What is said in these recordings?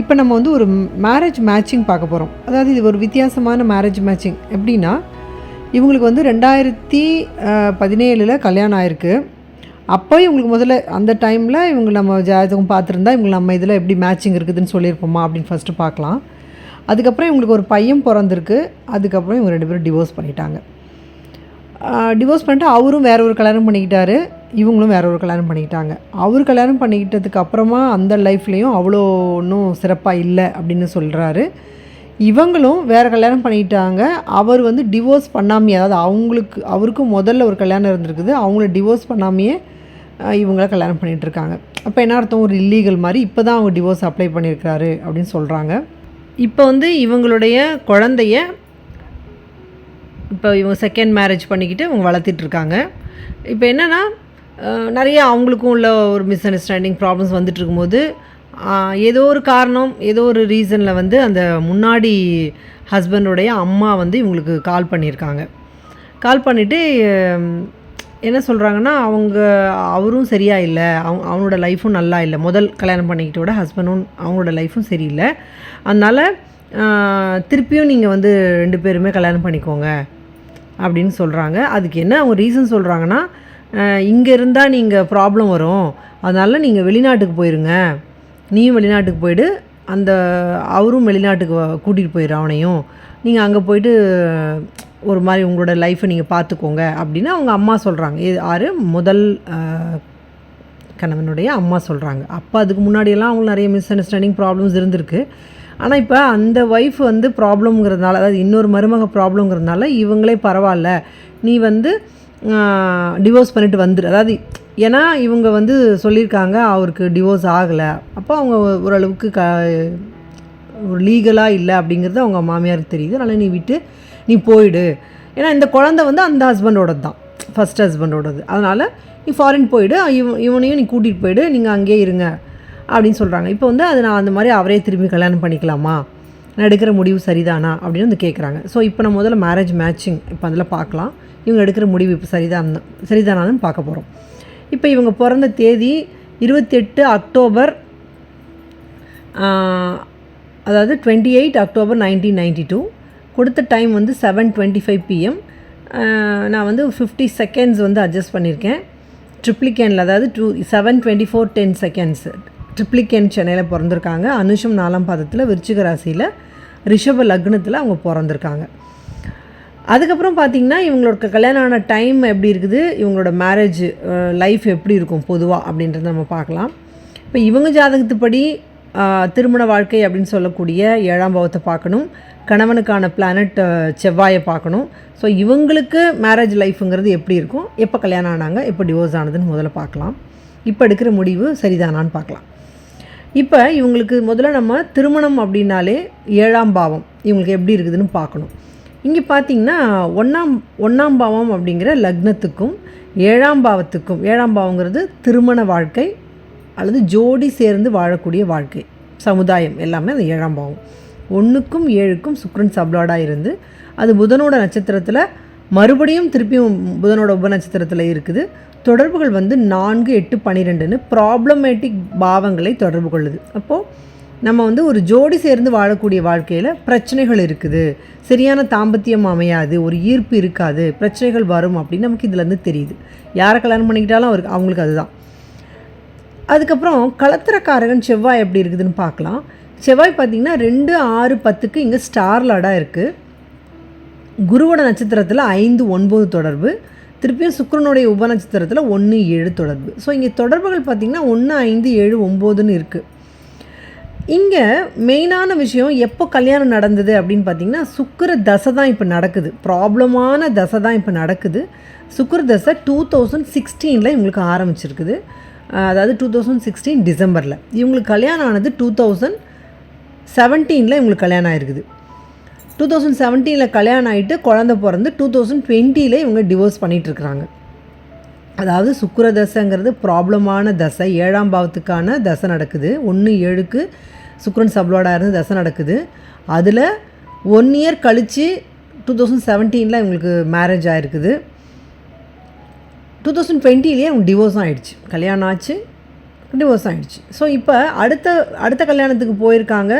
இப்போ நம்ம வந்து ஒரு மேரேஜ் மேட்சிங் பார்க்க போகிறோம் அதாவது இது ஒரு வித்தியாசமான மேரேஜ் மேட்சிங் எப்படின்னா இவங்களுக்கு வந்து ரெண்டாயிரத்தி பதினேழில் கல்யாணம் ஆயிருக்கு. அப்போ இவங்களுக்கு முதல்ல அந்த டைமில் இவங்க நம்ம ஜாதகம் பார்த்துருந்தா இவங்க நம்ம இதில் எப்படி மேட்சிங் இருக்குதுன்னு சொல்லியிருப்போமா அப்படின்னு ஃபஸ்ட்டு பார்க்கலாம். அதுக்கப்புறம் இவங்களுக்கு ஒரு பையன் பிறந்திருக்கு. அதுக்கப்புறம் இவங்க ரெண்டு பேரும் டிவோர்ஸ் பண்ணிட்டாங்க. டிவோர்ஸ் பண்ணிட்டு அவரும் வேற ஒரு கல்யாணம் பண்ணிக்கிட்டாரு. இவங்களும் வேற ஒரு கல்யாணம் பண்ணிக்கிட்டாங்க. அவர் கல்யாணம் பண்ணிக்கிட்டதுக்கு அப்புறமா அந்த லைஃப்லேயும் அவ்வளோ ஒன்றும் சிறப்பாக இல்லை அப்படின்னு சொல்கிறாரு இவங்களும் வேறு கல்யாணம் பண்ணிக்கிட்டாங்க. அவர் வந்து டிவோர்ஸ் பண்ணாமையே அதாவது அவங்களுக்கு அவருக்கும் முதல்ல ஒரு கல்யாணம் இருந்திருக்குது. அவங்கள டிவோர்ஸ் பண்ணாமையே இவங்கள கல்யாணம் பண்ணிகிட்ருக்காங்க இருக்காங்க அப்போ என்ன அர்த்தம்? ஒரு இல்லீகல் மாதிரி இப்போ தான் அவங்க டிவோர்ஸ் அப்ளை பண்ணியிருக்காரு அப்படின்னு சொல்கிறாங்க இப்போ வந்து இவங்களுடைய குழந்தைய இப்போ இவங்க செகண்ட் மேரேஜ் பண்ணிக்கிட்டு இவங்க வளர்த்துட்ருக்காங்க இப்போ என்னென்னா நிறைய அவங்களுக்கும் உள்ள ஒரு மிஸ் அண்டர்ஸ்டாண்டிங் ப்ராப்ளம்ஸ் வந்துட்டு இருக்கும்போது ஏதோ ஒரு காரணம் ஏதோ ஒரு ரீசனில் வந்து அந்த முன்னாடி ஹஸ்பண்டுடைய அம்மா வந்து இவங்களுக்கு கால் பண்ணியிருக்காங்க. கால் பண்ணிவிட்டு என்ன சொல்கிறாங்கன்னா அவங்க அவரும் சரியாக இல்லை அவங்க அவனோட லைஃப்பும் நல்லா இல்லை. முதல் கல்யாணம் பண்ணிக்கிட்டோட ஹஸ்பண்டும் அவங்களோட லைஃப்பும் சரியில்லை. அதனால் திருப்பியும் நீங்கள் வந்து ரெண்டு பேருமே கல்யாணம் பண்ணிக்கோங்க. அப்படின்னு சொல்கிறாங்க அதுக்கு என்ன அவங்க ரீசன் சொல்கிறாங்கன்னா இங்கே இருந்தால் நீங்கள் ப்ராப்ளம் வரும். அதனால் நீங்கள் வெளிநாட்டுக்கு போயிருங்க. நீயும் வெளிநாட்டுக்கு போயிடு. அந்த அவரும் வெளிநாட்டுக்கு கூட்டிகிட்டு போயிடு அவனையும். நீங்கள் அங்கே போயிட்டு ஒரு மாதிரி உங்களோட லைஃப்பை நீங்கள் பார்த்துக்கோங்க அப்படின்னு அவங்க அம்மா சொல்கிறாங்க இது ஆறு முதல் கணவனுடைய அம்மா சொல்கிறாங்க அப்போ அதுக்கு முன்னாடியெல்லாம் அவங்களுக்கு நிறைய மிஸ் அண்டர்ஸ்டாண்டிங் ப்ராப்ளம்ஸ் இருந்திருக்கு. ஆனால் இப்போ அந்த ஒய்ஃப் வந்து ப்ராப்ளம்ங்கிறதுனால அதாவது இன்னொரு மருமக ப்ராப்ளம்ங்கிறதுனால இவங்களே பரவாயில்ல. நீ வந்து டிவோர்ஸ் பண்ணிட்டு வந்துடு அதாவது ஏன்னா இவங்க வந்து சொல்லியிருக்காங்க அவருக்கு டிவோர்ஸ் ஆகலை. அப்போ அவங்க ஓரளவுக்கு க ஒரு லீகலாக இல்லை அப்படிங்கிறது அவங்க மாமியாருக்கு தெரியுது. அதனால் நீ விட்டு நீ போயிடு. ஏன்னா இந்த குழந்தை வந்து அந்த ஹஸ்பண்டோடது தான். ஃபஸ்ட் ஹஸ்பண்டோடது அதனால் நீ ஃபாரின் போயிடு. இவ இவனையும் நீ கூட்டிகிட்டு போயிடு. நீங்கள் அங்கேயே இருங்க. அப்படின்னு சொல்கிறாங்க இப்போ வந்து அது நான் அந்த மாதிரி அவரே திரும்பி கல்யாணம் பண்ணிக்கலாமா? நான் எடுக்கிற முடிவு சரிதானா? அப்படின்னு வந்து கேட்குறாங்க ஸோ இப்போ நம்ம முதல்ல மேரேஜ் மேட்சிங் இப்போ அதில் பார்க்கலாம் இவங்க எடுக்கிற முடிவு இப்போ சரிதான் சரிதானான்னு பார்க்க போகிறோம் இப்போ இவங்க பிறந்த தேதி இருபத்தெட்டு அக்டோபர் அதாவது twenty eight October nineteen ninety two கொடுத்த டைம் வந்து செவன் டுவெண்ட்டி ஃபைவ் பிஎம் நான் வந்து ஃபிஃப்டி செகண்ட்ஸ் வந்து அட்ஜஸ்ட் பண்ணியிருக்கேன் ட்ரிப்ளிகேனில் அதாவது two seven twenty four ten seconds Triplicane சென்னையில் பிறந்திருக்காங்க. அனுஷம் நாலாம் பாதத்தில் விருச்சிக ராசியில் ரிஷப லக்னத்தில் அவங்க பிறந்திருக்காங்க. அதுக்கப்புறம் பார்த்தீங்கன்னா இவங்களோட கல்யாணம் ஆன டைம் எப்படி இருக்குது? இவங்களோட மேரேஜ் லைஃப் எப்படி இருக்கும்? பொதுவாக அப்படின்றத நம்ம பார்க்கலாம். இப்போ இவங்க ஜாதகத்துப்படி திருமண வாழ்க்கை அப்படின்னு சொல்லக்கூடிய ஏழாம் பாவத்தை பார்க்கணும். கணவனுக்கான பிளானட் செவ்வாயை பார்க்கணும். ஸோ இவங்களுக்கு மேரேஜ் லைஃப்புங்கிறது எப்படி இருக்கும்? எப்போ கல்யாணம் ஆனாங்க? எப்போ டிவோர்ஸ் ஆனதுன்னு முதல்ல பார்க்கலாம். இப்போ எடுக்கிற முடிவு சரிதானான்னு பார்க்கலாம். இப்போ இவங்களுக்கு முதல்ல நம்ம திருமணம் அப்படின்னாலே ஏழாம் பாவம். இவங்களுக்கு எப்படி இருக்குதுன்னு பார்க்கணும். இங்கே பார்த்தீங்கன்னா ஒன்றாம் ஒன்றாம் பாவம் அப்படிங்கிற லக்னத்துக்கும் ஏழாம் பாவத்துக்கும் ஏழாம் பாவங்கிறது திருமண வாழ்க்கை அல்லது ஜோடி சேர்ந்து வாழக்கூடிய வாழ்க்கை. சமுதாயம் எல்லாமே அந்த ஏழாம் பாவம். ஒன்றுக்கும் ஏழுக்கும் சுக்ரன் சப்லாடாக இருந்து அது புதனோட நட்சத்திரத்தில் மறுபடியும் திருப்பியும் புதனோட உப நட்சத்திரத்தில் இருக்குது. தொடர்புகள் வந்து நான்கு எட்டு பன்னிரெண்டுன்னு ப்ராப்ளமேட்டிக் பாவங்களை தொடர்பு கொள்ளுது. அப்போது நம்ம வந்து ஒரு ஜோடி சேர்ந்து வாழக்கூடிய வாழ்க்கையில் பிரச்சனைகள் இருக்குது. சரியான தாம்பத்தியம் அமையாது ஒரு ஈர்ப்பு இருக்காது பிரச்சனைகள் வரும் அப்படின்னு நமக்கு இதுலேருந்து தெரியுது. யாரை கல்யாணம் பண்ணிக்கிட்டாலும் அவருக்கு அவங்களுக்கு அதுதான். அதுக்கப்புறம் களத்திரக்காரகன் செவ்வாய் எப்படி இருக்குதுன்னு பார்க்கலாம். செவ்வாய் பார்த்திங்கன்னா ரெண்டு ஆறு பத்துக்கு இங்கே ஸ்டார் லாடாக இருக்குது குருவோட நட்சத்திரத்தில் ஐந்து ஒன்பது தொடர்பு. திருப்பியும் சுக்கிரனுடைய உப நட்சத்திரத்தில் ஒன்று ஏழு தொடர்பு. ஸோ இங்கே தொடர்புகள் பார்த்திங்கன்னா ஒன்று ஐந்து ஏழு ஒம்போதுன்னு இருக்குது இங்கே மெயினான விஷயம் எப்போ கல்யாணம் நடந்தது அப்படின்னு பார்த்தீங்கன்னா சுக்கர தசை தான் இப்போ நடக்குது. ப்ராப்ளமான தசை தான் இப்போ நடக்குது. சுக்கர தசை டூ தௌசண்ட் சிக்ஸ்டீனில் இவங்களுக்கு ஆரம்பிச்சிருக்குது. அதாவது டூ தௌசண்ட் சிக்ஸ்டீன் டிசம்பரில் இவங்களுக்கு கல்யாணம் ஆனது டூ தௌசண்ட் செவன்டீனில் இவங்களுக்கு கல்யாணம் ஆயிருக்குது. டூ தௌசண்ட் செவன்டீனில் கல்யாணம் ஆகிட்டு குழந்த பிறந்து டூ தௌசண்ட் டுவெண்ட்டியில் இவங்க டிவோர்ஸ் பண்ணிகிட்ருக்குறாங்க அதாவது சுக்கர தசைங்கிறது ப்ராப்ளமான தசை ஏழாம் பாவத்துக்கான தசை நடக்குது. ஒன்று ஏழுக்கு சுக்கரன் சப்ளோடாக இருந்து தசை நடக்குது. அதில் ஒன் இயர் கழித்து டூ தௌசண்ட் செவன்டீனில் இவங்களுக்கு மேரேஜ் ஆகிருக்குது டூ தௌசண்ட் டுவெண்ட்டிலேயே அவங்க டிவோர்ஸ் ஆகிடுச்சு கல்யாணம் ஆச்சு டிவோர்ஸ் ஆகிடுச்சு ஸோ இப்போ அடுத்த அடுத்த கல்யாணத்துக்கு போயிருக்காங்க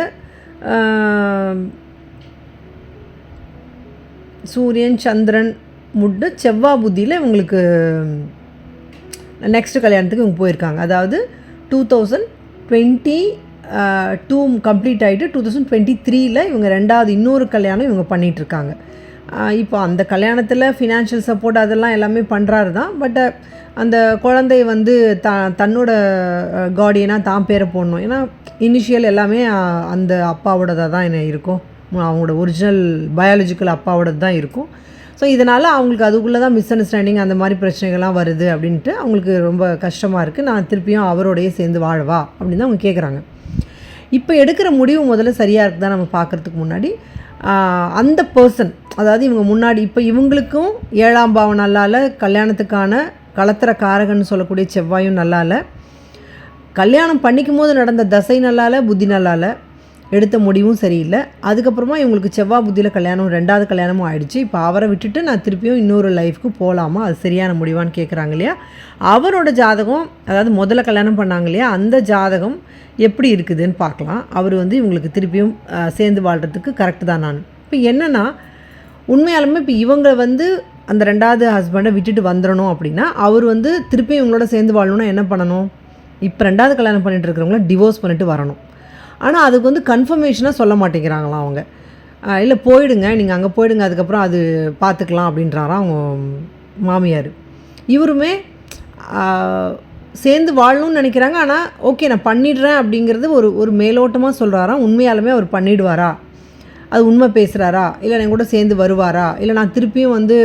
சூரியன் சந்திரன் முட்டு செவ்வாய் புத்தியில் இவங்களுக்கு நெக்ஸ்ட் கல்யாணத்துக்கு இவங்க போயிருக்காங்க. அதாவது two thousand twenty two complete ஆகிட்டு டூ தௌசண்ட் டுவெண்ட்டி த்ரீயில் இவங்க ரெண்டாவது இன்னொரு கல்யாணம் இவங்க பண்ணிகிட்ருக்காங்க இப்போ அந்த கல்யாணத்தில் ஃபினான்ஷியல் சப்போர்ட் அதெல்லாம் எல்லாமே பண்ணுறாரு தான் பட் uh, அந்த குழந்தை வந்து த தன்னோட uh, கார்டியனாக தான் பேரை போடணும். ஏன்னா இனிஷியல் எல்லாமே uh, அந்த அப்பாவோடதாக தான் என்ன இருக்கும். அவங்களோட ஒரிஜினல் பயாலஜிக்கல் அப்பாவோடது தான் இருக்கும். ஸோ இதனால் அவங்களுக்கு அதுக்குள்ளே தான் மிஸ் அண்டர்ஸ்டாண்டிங் அந்த மாதிரி பிரச்சனைகள்லாம் வருது அப்படின்ட்டு அவங்களுக்கு ரொம்ப கஷ்டமாக இருக்குது நான் திருப்பியும் அவரோடையே சேர்ந்து வாழவா அப்படின்னு தான் அவங்க கேட்குறாங்க இப்போ எடுக்கிற முடிவு முதல்ல சரியாக இருக்குதா நம்ம பார்க்குறதுக்கு முன்னாடி அந்த பர்சன் அதாவது இவங்க முன்னாடி இப்போ இவங்களுக்கும் ஏழாம் பாவம் நல்லால கல்யாணத்துக்கான கலத்திர காரகன்னு சொல்லக்கூடிய செவ்வாயும் நல்லால கல்யாணம் பண்ணிக்கும் போது நடந்த தசை நல்லால புத்தி நல்லால எடுத்த முடிவும் சரியில்லை. அதுக்கப்புறமா இவங்களுக்கு செவ்வாய் புத்தியில் கல்யாணம் ரெண்டாவது கல்யாணமும் ஆயிடுச்சு. இப்போ அவரை விட்டுட்டு நான் திருப்பியும் இன்னொரு லைஃப்க்கு போகலாமா அது சரியான முடிவான்னு கேட்குறாங்க இல்லையா? அவரோட ஜாதகம் அதாவது முதல்ல கல்யாணம் பண்ணாங்க இல்லையா? அந்த ஜாதகம் எப்படி இருக்குதுன்னு பார்க்கலாம். அவர் வந்து இவங்களுக்கு திருப்பியும் சேர்ந்து வாழ்கிறதுக்கு கரெக்டு தான் நான். இப்போ என்னென்னா உண்மையாலுமே இப்போ இவங்க வந்து அந்த ரெண்டாவது ஹஸ்பண்டை விட்டுட்டு வந்துடணும் அப்படின்னா அவர் வந்து திருப்பி இவங்களோட சேர்ந்து வாழணும்னா என்ன பண்ணணும்? இப்போ ரெண்டாவது கல்யாணம் பண்ணிட்டு இருக்கிறவங்கள டிவோர்ஸ் பண்ணிட்டு வரணும். ஆனால் அதுக்கு வந்து கன்ஃபர்மேஷனாக சொல்ல மாட்டேங்கிறாங்களாம் அவங்க. இல்லை போயிடுங்க நீங்கள் அங்கே போயிடுங்க அதுக்கப்புறம் அது பார்த்துக்கலாம் அப்படின்றாராம் அவங்க மாமியார். இவருமே சேர்ந்து வாழணும்னு நினைக்கிறாங்க. ஆனால் ஓகே நான் பண்ணிடுறேன் அப்படிங்கிறது ஒரு ஒரு மேலோட்டமாக சொல்கிறாராம் உண்மையாலுமே அவர் பண்ணிடுவாரா? அது உண்மை பேசுகிறாரா இல்லை என் கூட சேர்ந்து வருவாரா? இல்லை நான் திருப்பியும் வந்து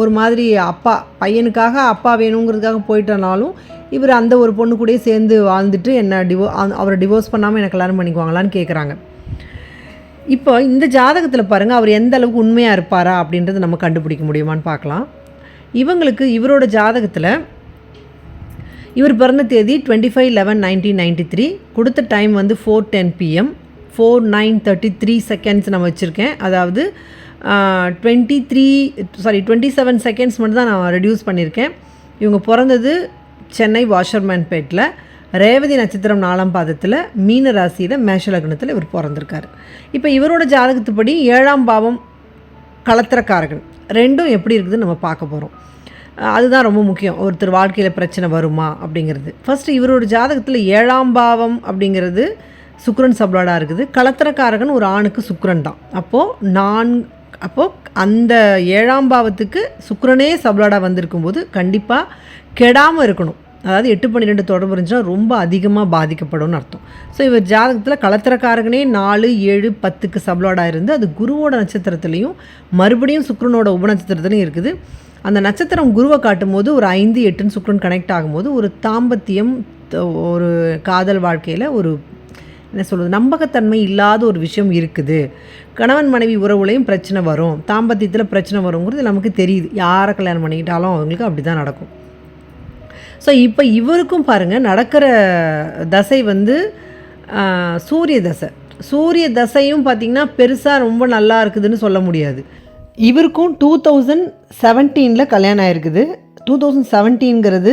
ஒரு மாதிரி அப்பா பையனுக்காக அப்பா வேணுங்கிறதுக்காக போயிட்டனாலும் இவர் அந்த ஒரு பொண்ணு கூடயே சேர்ந்து வாழ்ந்துட்டு என்ன டிவோ அவரை டிவோர்ஸ் பண்ணாமல் எனக்கு கல்யாணம் பண்ணிக்குவாங்களான்னு கேட்குறாங்க இப்போ இந்த ஜாதகத்தில் பாருங்கள் அவர் எந்த அளவுக்கு உண்மையாக இருப்பாரா அப்படின்றத நம்ம கண்டுபிடிக்க முடியுமான்னு பார்க்கலாம். இவங்களுக்கு இவரோட ஜாதகத்தில் இவர் பிறந்த தேதி twenty five eleven nineteen ninety three கொடுத்த டைம் வந்து four ten PM four nine thirty three seconds நான் வச்சுருக்கேன். அதாவது twenty three sorry twenty seven seconds மட்டும் தான் நான் ரெடியூஸ் பண்ணியிருக்கேன் இவங்க பிறந்தது சென்னை வாஷர்மேன்பேட்டில் ரேவதி நட்சத்திரம் நாலாம் பாதத்தில் மீன ராசியில் மேஷ லக்னத்தில் இவர் பிறந்திருக்கார். இப்போ இவரோட ஜாதகத்துப்படி ஏழாம் பாவம் கலத்திரக்காரகன். ரெண்டும் எப்படி இருக்குதுன்னு நம்ம பார்க்க போகிறோம் அதுதான் ரொம்ப முக்கியம். ஒருத்தர் வாழ்க்கையில் பிரச்சனை வருமா அப்படிங்கிறது. ஃபஸ்ட்டு இவரோட ஜாதகத்தில் ஏழாம் பாவம் அப்படிங்கிறது சுக்ரன் சப்ளாடாக இருக்குது. கலத்திரக்காரகன் ஒரு ஆணுக்கு சுக்ரன் தான். அப்போது நான் அப்போது அந்த ஏழாம் பாவத்துக்கு சுக்கரனே சபலாடாக வந்திருக்கும் போது கண்டிப்பாக கெடாமல் இருக்கணும். அதாவது எட்டு பன்னிரெண்டு தொடர்பு இருந்துச்சுன்னா ரொம்ப அதிகமாக பாதிக்கப்படும்னு அர்த்தம். ஸோ இவர் ஜாதகத்தில் கலத்திரக்காரகனே நாலு ஏழு பத்துக்கு சப்ளாடாக இருந்து அது குருவோட நட்சத்திரத்துலேயும் மறுபடியும் சுக்கிரனோட உபநட்சத்திரத்துலையும் இருக்குது. அந்த நட்சத்திரம் குருவை காட்டும் போது ஒரு ஐந்து எட்டுன்னு சுக்கரன் கனெக்ட் ஆகும்போது ஒரு தாம்பத்தியம் ஒரு காதல் வாழ்க்கையில் ஒரு என்ன சொல்கிறது நம்பகத்தன்மை இல்லாத ஒரு விஷயம் இருக்குது. கணவன் மனைவி உறவுலையும் பிரச்சனை வரும். தாம்பத்தியத்தில் பிரச்சனை வருங்கிறது நமக்கு தெரியுது. யாரை கல்யாணம் பண்ணிக்கிட்டாலும் அவங்களுக்கு அப்படி தான் நடக்கும். ஸோ இப்போ இவருக்கும் பாருங்கள் நடக்கிற தசை வந்து சூரிய தசை. சூரிய தசையும் பார்த்திங்கன்னா பெருசாக ரொம்ப நல்லா இருக்குதுன்னு சொல்ல முடியாது. இவருக்கும் டூ தௌசண்ட் செவன்டீனில் கல்யாணம் ஆயிருக்குது. டூ தௌசண்ட் செவன்டீன்கிறது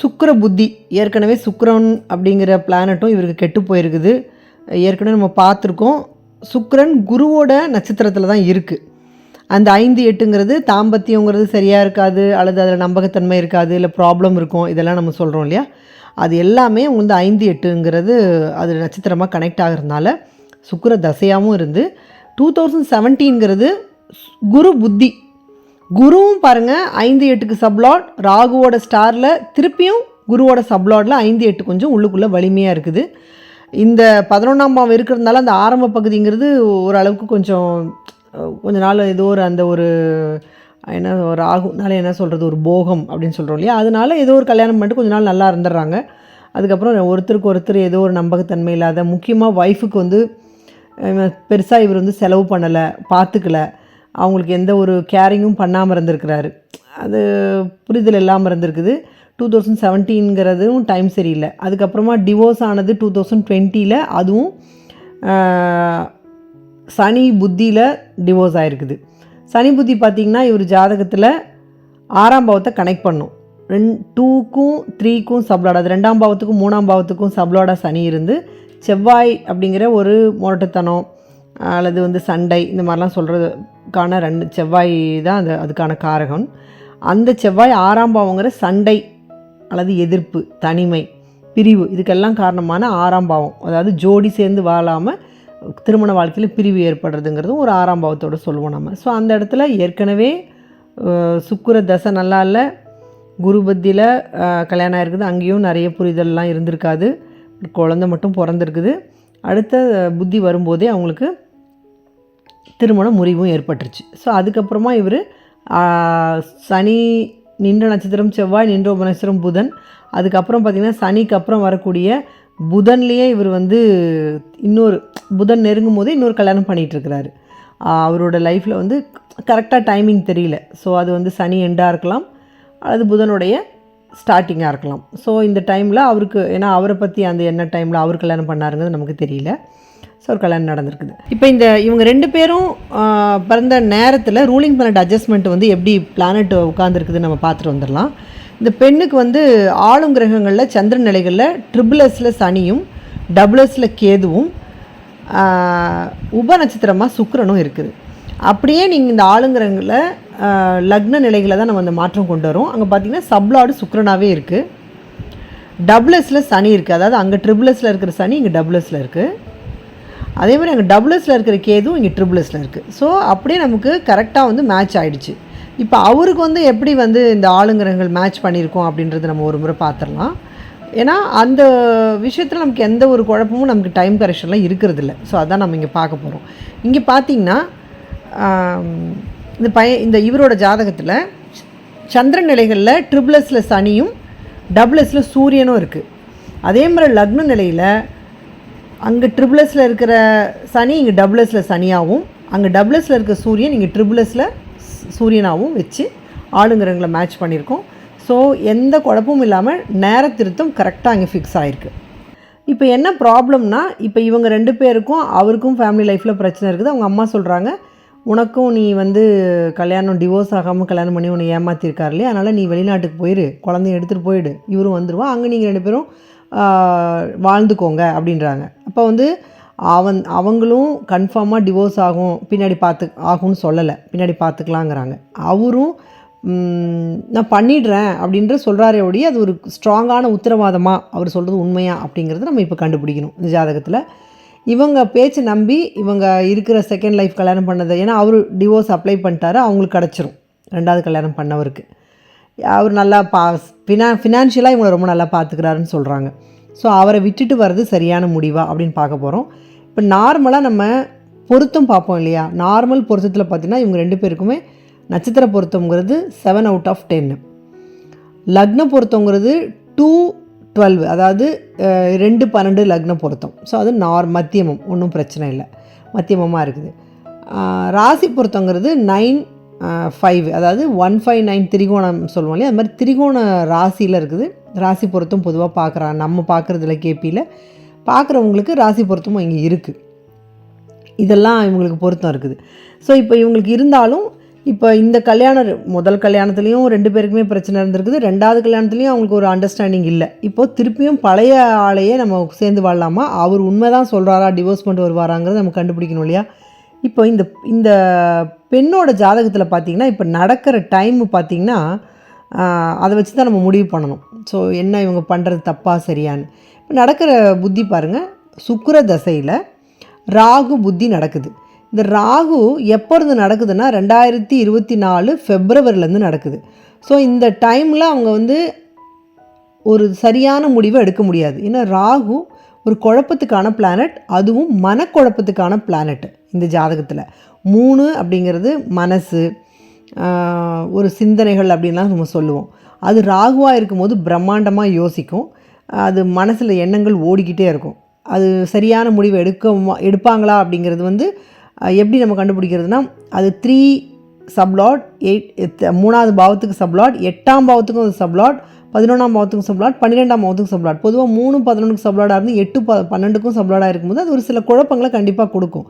சுக்கர புத்தி ஏற்கனவே சுக்கரன் அப்படிங்கிற பிளானட்டும் இவருக்கு கெட்டு போயிருக்குது. ஏற்கனவே நம்ம பார்த்துருக்கோம். சுக்கரன் குருவோட நட்சத்திரத்தில் தான் இருக்குது அந்த ஐந்து எட்டுங்கிறது தாம்பத்தியங்கிறது சரியாக இருக்காது அல்லது அதில் நம்பகத்தன்மை இருக்காது இல்லை ப்ராப்ளம் இருக்கும் இதெல்லாம் நம்ம சொல்கிறோம் இல்லையா? அது எல்லாமே வந்து ஐந்து எட்டுங்கிறது அது நட்சத்திரமாக கனெக்ட் ஆகிறதுனால சுக்கர தசையாகவும் இருந்து. டூ தௌசண்ட் செவன்டீன்கிறது குரு புத்தி குருவும் பாருங்கள் ஐந்து எட்டுக்கு சப்லாட் ராகுவோட ஸ்டாரில் திருப்பியும் குருவோட சப்லாட்டில் ஐந்து எட்டு கொஞ்சம் உள்ளுக்குள்ளே வலிமையாக இருக்குது. இந்த பதினொன்றாம் பாவம் இருக்கிறதுனால அந்த ஆரம்ப பகுதிங்கிறது ஓரளவுக்கு கொஞ்சம் கொஞ்ச நாள் ஏதோ ஒரு அந்த ஒரு என்ன ஒரு ஆகுனால என்ன சொல்கிறது ஒரு போகம் அப்படின்னு சொல்கிறோம் இல்லையா? அதனால ஏதோ ஒரு கல்யாணம் பண்ணிட்டு கொஞ்ச நாள் நல்லா இருந்துடுறாங்க. அதுக்கப்புறம் ஒருத்தருக்கு ஒருத்தர் ஏதோ ஒரு நம்பகத்தன்மை இல்லாத முக்கியமாக ஒய்ஃபுக்கு வந்து பெருசாக இவர் வந்து செலவு பண்ணலை பார்த்துக்கல அவங்களுக்கு எந்த ஒரு கேரிங்கும் பண்ணாமல் இருந்திருக்கிறாரு. அது புரிதல் இல்லாமல் இருந்திருக்குது. டூ தௌசண்ட் செவன்டீன்கிறதும் டைம் சரியில்லை. அதுக்கப்புறமா டிவோர்ஸ் ஆனது டூ தௌசண்ட் டுவெண்ட்டியில் அதுவும் சனி புத்தியில் டிவோர்ஸ் ஆகிருக்குது சனி புத்தி பார்த்திங்கன்னா இவர் ஜாதகத்தில் ஆறாம் பாவத்தை கனெக்ட் பண்ணும். ரெண் டூக்கும் த்ரீக்கும் சப்ளாட் அது ரெண்டாம் பாவத்துக்கும் மூணாம் பாவத்துக்கும் சப்ளாடா சனி இருந்து செவ்வாய் அப்படிங்கிற ஒரு முரட்டுத்தனம் அல்லது வந்து சண்டை இந்த மாதிரிலாம் சொல்கிறதுக்கான ரெண்டு செவ்வாய் தான் அந்த அதுக்கான காரகம். அந்த செவ்வாய் ஆறாம் பாவங்கிற சண்டை அல்லது எதிர்ப்பு தனிமை பிரிவு இதுக்கெல்லாம் காரணமான ஆறாம் பாவம். அதாவது ஜோடி சேர்ந்து வாழாமல் திருமண வாழ்க்கையில் பிரிவு ஏற்படுறதுங்கிறதும் ஒரு ஆறாம் பாவத்தோடு சொல்லுவோம் நம்ம. ஸோ அந்த இடத்துல ஏற்கனவே சுக்குர தசை நல்லா இல்லை குரு பத்தியில் கல்யாணம் ஆகிருக்குது அங்கேயும் நிறைய புரிதல்லாம் இருந்திருக்காது. குழந்தை மட்டும் பிறந்திருக்குது. அடுத்த புத்தி வரும்போதே அவங்களுக்கு திருமண முறிவும் ஏற்பட்டுருச்சு. ஸோ அதுக்கப்புறமா இவர் சனி நின்ற நட்சத்திரம் செவ்வாய் நின்ற நட்சத்திரம் புதன். அதுக்கப்புறம் பார்த்திங்கன்னா சனிக்கு அப்புறம் வரக்கூடிய புதன்லேயே இவர் வந்து இன்னொரு புதன் நெருங்கும் போதே இன்னொரு கல்யாணம் பண்ணிகிட்ருக்கிறாரு அவரோட லைஃப்பில் வந்து கரெக்டாக டைமிங் தெரியல. ஸோ அது வந்து சனி எண்டாக இருக்கலாம் அல்லது புதனுடைய ஸ்டார்டிங்காக இருக்கலாம். ஸோ இந்த டைமில் அவருக்கு ஏன்னா அவரை பற்றி அந்த என்ன டைமில் அவர் கல்யாணம் பண்ணாருங்கிறது நமக்கு தெரியல. ஸோ ஒரு கல்யாணம் நடந்திருக்குது. இப்போ இந்த இவங்க ரெண்டு பேரும் பிறந்த நேரத்தில் ரூலிங் பிளானட் அட்ஜஸ்ட்மெண்ட் வந்து எப்படி பிளானட் உட்காந்துருக்குதுன்னு நம்ம பார்த்துட்டு வந்துடலாம். இந்த பெண்ணுக்கு வந்து ஆளும் கிரகங்களில் சந்திரன் நிலைகளில் ட்ரிபிளஸில் சனியும் டபுள் கேதுவும் உப நட்சத்திரமாக சுக்கரனும் இருக்குது. அப்படியே நீங்கள் இந்த ஆளுங்கிரங்களில் லக்ன நிலைகளை தான் நம்ம அந்த மாற்றம் கொண்டு வரோம். அங்கே பார்த்தீங்கன்னா சப்ளாடு சுக்கரனாகவே இருக்குது டபுளஸில் சனி இருக்குது அதாவது அங்கே ட்ரிபிளஸில் இருக்கிற சனி இங்கே டபுளஸில் இருக்குது அதே மாதிரி அங்கே டபுள்ஸில் இருக்கிற கேதும் இங்கே ட்ரிபிள்ஸில் இருக்குது ஸோ அப்படியே நமக்கு கரெக்டாக வந்து மேட்ச் ஆகிடுச்சு இப்போ அவருக்கு வந்து எப்படி வந்து இந்த ஆளுங்கிரகங்கள் மேட்ச் பண்ணியிருக்கோம் அப்படின்றத நம்ம ஒரு முறை பார்த்துடலாம். ஏன்னா அந்த விஷயத்தில் நமக்கு எந்த ஒரு குழப்பமும் நமக்கு டைம் கரெக்ஷன்லாம் இருக்கிறது இல்லை ஸோ அதான் நம்ம இங்கே பார்க்க போகிறோம் இங்கே பார்த்தீங்கன்னா இந்த பையன் இந்த இவரோட ஜாதகத்தில் சந்திரன் நிலைகளில் ட்ரிபிள்ஸில் சனியும் டபுள்ஸில் சூரியனும் இருக்குது அதே மாதிரி லக்ன நிலையில் அங்கே ட்ரிபிளஸில் இருக்கிற சனி இங்கே டபுளஸில் சனியாகவும் அங்கே டபுளஸில் இருக்க சூரியன் இங்கே ட்ரிபிள்எஸில் சூரியனாகவும் வச்சு ஆளுங்கிறவங்களை மேட்ச் பண்ணியிருக்கோம். ஸோ எந்த குழப்பமும் இல்லாமல் நேரத்திருத்தம் கரெக்டாக அங்கே ஃபிக்ஸ் ஆகிருக்கு இப்போ என்ன ப்ராப்ளம்னா இப்போ இவங்க ரெண்டு பேருக்கும் அவருக்கும் ஃபேமிலி லைஃப்பில் பிரச்சனை இருக்குது. அவங்க அம்மா சொல்கிறாங்க உனக்கும் நீ வந்து கல்யாணம் டிவோர்ஸ் ஆகாமல் கல்யாணம் பண்ணி உன்னை ஏமாற்றிருக்காரு இல்லையா? அதனால் நீ வெளிநாட்டுக்கு போயிடு குழந்தைய எடுத்துகிட்டு போயிடு. இவரும் வந்துடுவான் அங்கே நீங்கள் ரெண்டு பேரும் வாழ்ந்துக்கோங்க அப்படின்றாங்க. அப்போ வந்து அவன் அவங்களும் கன்ஃபார்மாக டிவோர்ஸ் ஆகும் பின்னாடி பார்த்து ஆகும்னு சொல்லலை. பின்னாடி பார்த்துக்கலாங்கிறாங்க. அவரும் நான் பண்ணிடுறேன் அப்படின்ற சொல்கிறாரே ஒழிய அது ஒரு ஸ்ட்ராங்கான உத்தரவாதமாக அவர் சொல்கிறது உண்மையா அப்படிங்கிறத நம்ம இப்போ கண்டுபிடிக்கணும். இந்த ஜாதகத்தில் இவங்க பேச்சை நம்பி இவங்க இருக்கிற செகண்ட் லைஃப் கல்யாணம் பண்ணதை ஏன்னா அவர் டிவோர்ஸ் அப்ளை பண்ணிட்டாரு அவங்களுக்கு கிடச்சிரும். ரெண்டாவது கல்யாணம் பண்ணவருக்கு. அவர் நல்லா பா ஃபினா ஃபினான்ஷியலாக இவங்களை ரொம்ப நல்லா பார்த்துக்கிறாருன்னு சொல்கிறாங்க ஸோ அவரை விட்டுட்டு வர்றது சரியான முடிவா அப்படின்னு பார்க்க போகிறோம் இப்போ நார்மலாக நம்ம பொருத்தம் பார்ப்போம் இல்லையா? நார்மல் பொருத்தத்தில் பார்த்தீங்கன்னா இவங்க ரெண்டு பேருக்குமே நட்சத்திர பொருத்தங்கிறது செவன் அவுட் ஆஃப் டென்னு லக்ன பொருத்தங்கிறது டூ டுவெல் அதாவது ரெண்டு பன்னெண்டு லக்ன பொருத்தம். ஸோ அது நார் மத்தியமம். ஒன்றும் பிரச்சனை இல்லை. மத்தியமமாக இருக்குது. ராசி பொருத்தங்கிறது நைன் ஃபைவ் அதாவது ஒன் ஃபைவ் நைன் திரிகோணம் சொல்லுவோம் இல்லையா? அது மாதிரி திரிகோண ராசியில் இருக்குது. ராசி பொருத்தம் பொதுவாக பார்க்குறாங்க நம்ம பார்க்குறதுல கேபியில் பார்க்குறவங்களுக்கு ராசி பொருத்தமும் இங்கே இருக்குது இதெல்லாம் இவங்களுக்கு பொருத்தம் இருக்குது. ஸோ இப்போ இவங்களுக்கு இருந்தாலும் இப்போ இந்த கல்யாணம் முதல் கல்யாணத்துலேயும் ரெண்டு பேருக்குமே பிரச்சனை இருந்திருக்குது. ரெண்டாவது கல்யாணத்துலேயும் அவங்களுக்கு ஒரு அண்டர்ஸ்டாண்டிங் இல்லை. இப்போது திருப்பியும் பழைய ஆளையே நம்ம சேர்ந்து வாழலாமா? அவர் உண்மை தான் சொல்கிறாரா டிவோர்ஸ் பண்ணிட்டு வருவாராங்கிறத நம்ம கண்டுபிடிக்கணும் இல்லையா? இப்போ இந்த இந்த பெண்ணோட ஜாதகத்தில் பார்த்தீங்கன்னா இப்போ நடக்கிற டைம் பார்த்தீங்கன்னா அதை வச்சு தான் நம்ம முடிவு பண்ணணும். ஸோ என்ன இவங்க பண்ணுறது தப்பாக சரியான்னு. இப்போ நடக்கிற புத்தி பாருங்கள் சுக்கர தசையில் ராகு புத்தி நடக்குது. இந்த ராகு எப்போ இருந்து நடக்குதுன்னா ரெண்டாயிரத்தி இருபத்தி நாலு ஃபெப்ரவரிலேருந்து நடக்குது. ஸோ இந்த டைமில் அவங்க வந்து ஒரு சரியான முடிவை எடுக்க முடியாது. ஏன்னா ராகு ஒரு குழப்பத்துக்கான பிளானட் அதுவும் மனக்குழப்பத்துக்கான பிளானட் இந்த ஜாதகத்தில். மூணு அப்படிங்கிறது மனசு ஒரு சிந்தனைகள் அப்படின்லாம் நம்ம சொல்லுவோம். அது ராகுவாக இருக்கும்போது பிரம்மாண்டமாக யோசிக்கும். அது மனசில் எண்ணங்கள் ஓடிக்கிட்டே இருக்கும். அது சரியான முடிவு எடுக்க எடுப்பாங்களா அப்படிங்கிறது வந்து எப்படி நம்ம கண்டுபிடிக்கிறதுனா அது த்ரீ சப்லாட் எயிட் மூணாவது பாவத்துக்கு சப்லாட் எட்டாம் பாவத்துக்கும் அது சப்லாட் பதினொன்றாம் பாவத்துக்கும் சப்ளாட் பன்னிரெண்டாம் பாவத்துக்கும் சப்ளாட் பொதுவாக மூணு பதினொன்றுக்கு சப்ளாடாக இருந்து எட்டு ப பன்னெண்டுக்கும் சப்ளாடாக இருக்கும்போது அது ஒரு சில குழப்பங்களை கண்டிப்பாக கொடுக்கும்.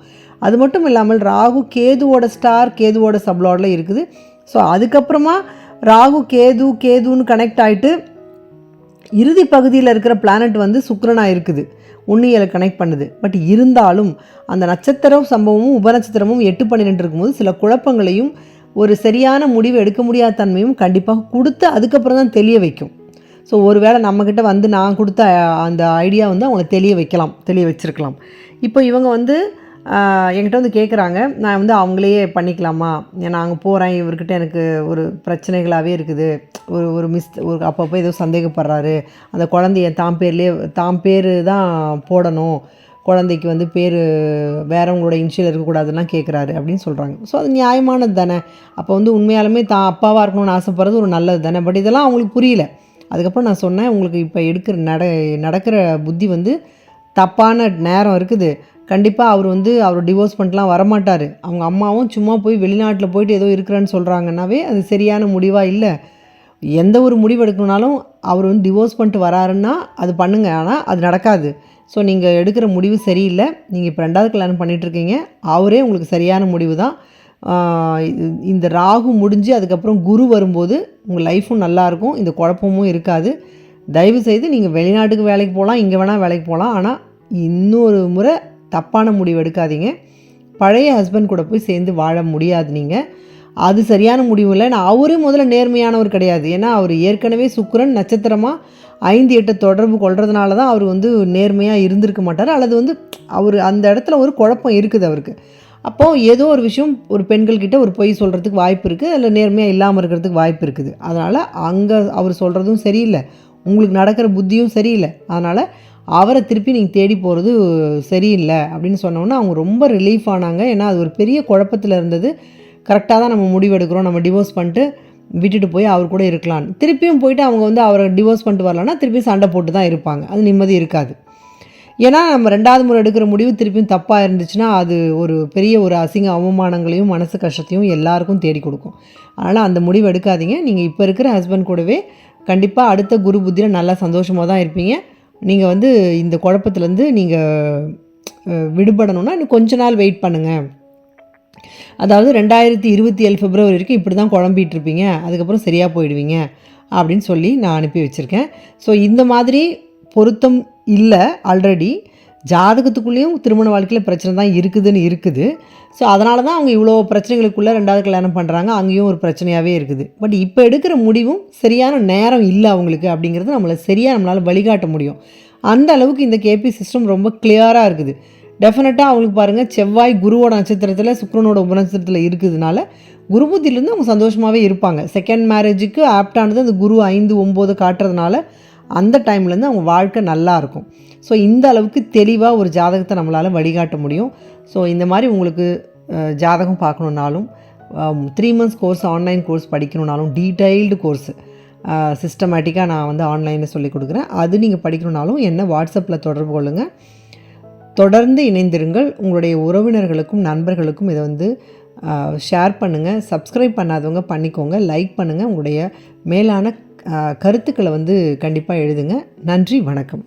அது மட்டும் இல்லாமல் ராகு கேதுவோட ஸ்டார் கேதுவோட சப்ளாடில் இருக்குது. ஸோ அதுக்கப்புறமா ராகு கேது கேதுன்னு கனெக்ட் ஆகிட்டு இறுதி பகுதியில் இருக்கிற பிளானட் வந்து சுக்கரனாக இருக்குது. உண்ணியலை கனெக்ட் பண்ணுது. பட் இருந்தாலும் அந்த நட்சத்திரம் சம்பவமும் உபநட்சத்திரமும் எட்டு பன்னிரெண்டு இருக்கும்போது சில குழப்பங்களையும் ஒரு சரியான முடிவு எடுக்க முடியாத தன்மையும் கண்டிப்பாக கொடுத்து அதுக்கப்புறம் தான் தெளிய வைக்கும். ஸோ ஒருவேளை நம்மக்கிட்ட வந்து நான் கொடுத்த அந்த ஐடியா வந்து அவங்கள தெளிய வைக்கலாம் தெளிய வச்சிருக்கலாம். இப்போ இவங்க வந்து என்கிட்ட வந்து கேட்குறாங்க நான் வந்து அவங்களையே பண்ணிக்கலாமா? நான் அங்கே போகிறேன் இவர்கிட்ட எனக்கு ஒரு பிரச்சனைகளாகவே இருக்குது. ஒரு ஒரு மிஸ் ஒரு அப்பப்போ ஏதோ சந்தேகப்படுறாரு. அந்த குழந்தைய தாம் பேர்லேயே தாம் பேர் தான் போடணும். குழந்தைக்கு வந்து பேர் வேறவங்களோட இன்ஷியல் இருக்கக்கூடாதுலாம் கேட்குறாரு அப்படின்னு சொல்கிறாங்க ஸோ அது நியாயமானது தானே. அப்போ வந்து உண்மையாலுமே தான் அப்பாவாக இருக்கணும்னு ஆசைப்படுறது ஒரு நல்லது தானே. பட் இதெல்லாம் அவங்களுக்கு புரியல. அதுக்கப்புறம் நான் சொன்னேன் உங்களுக்கு இப்போ எடுக்கிற நட நடக்கிற புத்தி வந்து தப்பான நேரம் இருக்குது. கண்டிப்பாக அவர் வந்து அவர் டிவோர்ஸ் பண்ணிட்டுலாம் வரமாட்டார். அவங்க அம்மாவும் சும்மா போய் வெளிநாட்டில் போயிட்டு ஏதோ இருக்கிறேன்னு சொல்கிறாங்கன்னாவே அது சரியான முடிவாக இல்லை. எந்த ஒரு முடிவு எடுக்கணுனாலும் அவர் வந்து டிவோர்ஸ் பண்ணிட்டு வராருன்னா அது பண்ணுங்க. ஆனால் அது நடக்காது. ஸோ நீங்கள் எடுக்கிற முடிவு சரியில்லை. நீங்கள் இப்போ ரெண்டாவது கல்யாணம் பண்ணிகிட்ருக்கீங்க அவரே உங்களுக்கு சரியான முடிவு தான். இந்த ராகு முடிஞ்சு அதுக்கப்புறம் குரு வரும்போது உங்கள் லைஃப்பும் நல்லாயிருக்கும் இந்த குழப்பமும் இருக்காது. தயவு செய்து நீங்கள் வெளிநாட்டுக்கு வேலைக்கு போகலாம் இங்கே வேணால் வேலைக்கு போகலாம். ஆனால் இன்னொரு முறை தப்பான முடிவு எடுக்காதீங்க. பழைய ஹஸ்பண்ட் கூட போய் சேர்ந்து வாழ முடியாது நீங்கள் அது சரியான முடிவு இல்லை. நான் அவரும் முதல்ல நேர்மையானவர் கிடையாது. ஏன்னா அவர் ஏற்கனவே சுக்கரன் நட்சத்திரமாக ஐந்து எட்டை தொடர்பு கொள்றதுனால தான் அவர் வந்து நேர்மையாக இருந்திருக்க மாட்டார். அல்லது வந்து அவர் அந்த இடத்துல ஒரு குழப்பம் இருக்குது அவருக்கு. அப்போது ஏதோ ஒரு விஷயம் ஒரு பெண்கள்கிட்ட ஒரு பொய் சொல்கிறதுக்கு வாய்ப்பு இருக்குது அதில் நேர்மையாக இல்லாமல் இருக்கிறதுக்கு வாய்ப்பு இருக்குது. அதனால் அங்கே அவர் சொல்கிறதும் சரியில்லை. உங்களுக்கு நடக்கிற புத்தியும் சரியில்லை. அதனால் அவரை திருப்பி நீங்கள் தேடி போகிறது சரியில்லை அப்படின்னு சொன்னோன்னா அவங்க ரொம்ப ரிலீஃப் ஆனாங்க. ஏன்னா அது ஒரு பெரிய குழப்பத்தில் இருந்தது. கரெக்டாக தான் நம்ம முடிவெடுக்கிறோம் நம்ம டிவோர்ஸ் பண்ணிட்டு விட்டுட்டு போய் அவர் கூட இருக்கலாம். திருப்பியும் போயிட்டு அவங்க வந்து அவரை டிவோர்ஸ் பண்ணிட்டு வரலன்னா திருப்பியும் சண்டை போட்டு தான் இருப்பாங்க. அது நிம்மதி இருக்காது. ஏன்னா நம்ம ரெண்டாவது முறை எடுக்கிற முடிவு திருப்பியும் தப்பாக இருந்துச்சுன்னா அது ஒரு பெரிய ஒரு அசிங்க அவமானங்களையும் மனசு கஷ்டத்தையும் எல்லாருக்கும் தேடி கொடுக்கும். அதனால் அந்த முடிவு எடுக்காதீங்க. நீங்கள் இப்போ இருக்கிற ஹஸ்பண்ட் கூடவே கண்டிப்பாக அடுத்த குரு புத்தியில் நல்லா சந்தோஷமாக தான் இருப்பீங்க. நீங்கள் வந்து இந்த குழப்பத்துலேருந்து நீங்கள் விடுபடணும்னா இன்னும் கொஞ்ச நாள் வெயிட் பண்ணுங்கள் அதாவது ரெண்டாயிரத்தி இருபத்தி ஏழு பிப்ரவரி வரைக்கும் இப்படி தான் குழம்பிகிட்டு இருப்பீங்க அதுக்கப்புறம் சரியாக போயிடுவீங்க அப்படின்னு சொல்லி நான் அனுப்பி வச்சுருக்கேன். ஸோ இந்த மாதிரி பொருத்தம் இல்லை ஆல்ரெடி ஜாதகத்துக்குள்ளேயும் திருமண வாழ்க்கையில் பிரச்சனை தான் இருக்குதுன்னு இருக்குது. ஸோ அதனால தான் அவங்க இவ்வளோ பிரச்சனைகளுக்குள்ளே ரெண்டாவது கல்யாணம் பண்ணுறாங்க அங்கேயும் ஒரு பிரச்சனையாகவே இருக்குது. பட் இப்போ எடுக்கிற முடிவும் சரியான நேரம் இல்லை அவங்களுக்கு அப்படிங்கிறது நம்மளை சரியாக நம்மளால் வழிகாட்ட முடியும். அந்த அளவுக்கு இந்த கேபி சிஸ்டம் ரொம்ப கிளியராக இருக்குது. டெஃபினட்டாக அவங்களுக்கு பாருங்கள் செவ்வாய் குருவோட நட்சத்திரத்தில் சுக்ரனோட உபநட்சத்திரத்தில் இருக்கிறதுனால குரு புத்தியிலேருந்து அவங்க சந்தோஷமாகவே இருப்பாங்க. செகண்ட் மேரேஜுக்கு ஆப்டானது அந்த குரு ஐந்து ஒம்பது காட்டுறதுனால அந்த டைம்லேருந்து அவங்க வாழ்க்கை நல்லா இருக்கும். ஸோ இந்த அளவுக்கு தெளிவாக ஒரு ஜாதகத்தை நம்மளால் வழிகாட்ட முடியும். ஸோ இந்த மாதிரி உங்களுக்கு ஜாதகம் பார்க்கணுன்னாலும் three months course online course படிக்கணுன்னாலும் detailed course சிஸ்டமேட்டிக்காக நான் வந்து ஆன்லைனில் சொல்லி கொடுக்குறேன். அது நீங்கள் படிக்கணுன்னாலும் என்ன வாட்ஸ்அப்பில் தொடர்பு கொள்ளுங்கள் தொடர்ந்து இணைந்திருங்கள். உங்களுடைய உறவினர்களுக்கும் நண்பர்களுக்கும் இதை வந்து ஷேர் பண்ணுங்கள் சப்ஸ்கிரைப் பண்ணாதவங்க பண்ணிக்கோங்க. லைக் பண்ணுங்கள் உங்களுடைய மேலான கருத்துக்களை வந்து கண்டிப்பாக எழுதுங்க. நன்றி. வணக்கம்.